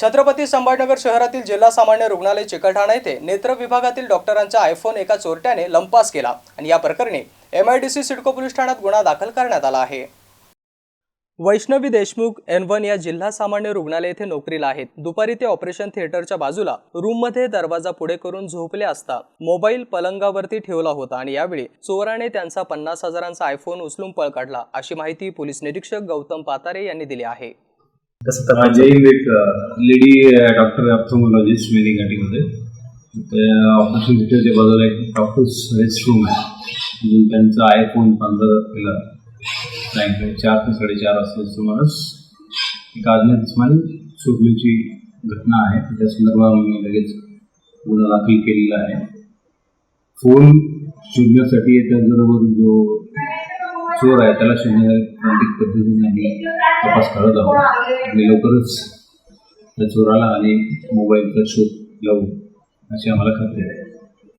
छत्रपती संभाजीनगर शहरातील जिल्हा सामान्य रुग्णालय चिकलठाणा येथे नेत्र विभागातील डॉक्टरांचा आयफोन एका चोरट्याने लंपास केला आणि या प्रकरणी एमआयडीसी सिडको पोलीस ठाण्यात गुन्हा दाखल करण्यात आला आहे. वैष्णवी देशमुख एन वन या जिल्हा सामान्य रुग्णालय येथे नोकरीला आहेत. दुपारी ते ऑपरेशन थिएटरच्या बाजूला रूममध्ये दरवाजा पुढे करून झोपले असता मोबाईल पलंगावरती ठेवला होता आणि यावेळी चोराने त्यांचा पन्नास हजारांचा आयफोन उचलून पळ काढला अशी माहिती पोलीस निरीक्षक गौतम पातारे यांनी दिली आहे. कसं तर एक लेडी डॉक्टर ऑप्थोमॉलॉजिस्ट मेरी गाडीमध्ये त्या ऑपरेशन थिएटरच्या बाजूला एक डॉक्टर्स रेस्ट रूम आहे. तिथून त्यांचा आयफोन पंधरा तारखेला सायंकाळी चार ते साडेचार वाजता सुमारास एक अज्ञात स्माईल चोरलीची घटना आहे. त्या संदर्भात मी लगेच गुन्हा दाखल केलेला आहे. फोन शोधण्यासाठी त्याचबरोबर जो चोर आहे त्याला शोधण्यासाठी पद्धतीने आम्ही तपास करत आहोत. आणि लवकरच त्या चोराला आणि मोबाईलचा शोध लावू अशी आम्हाला खात्री आहे.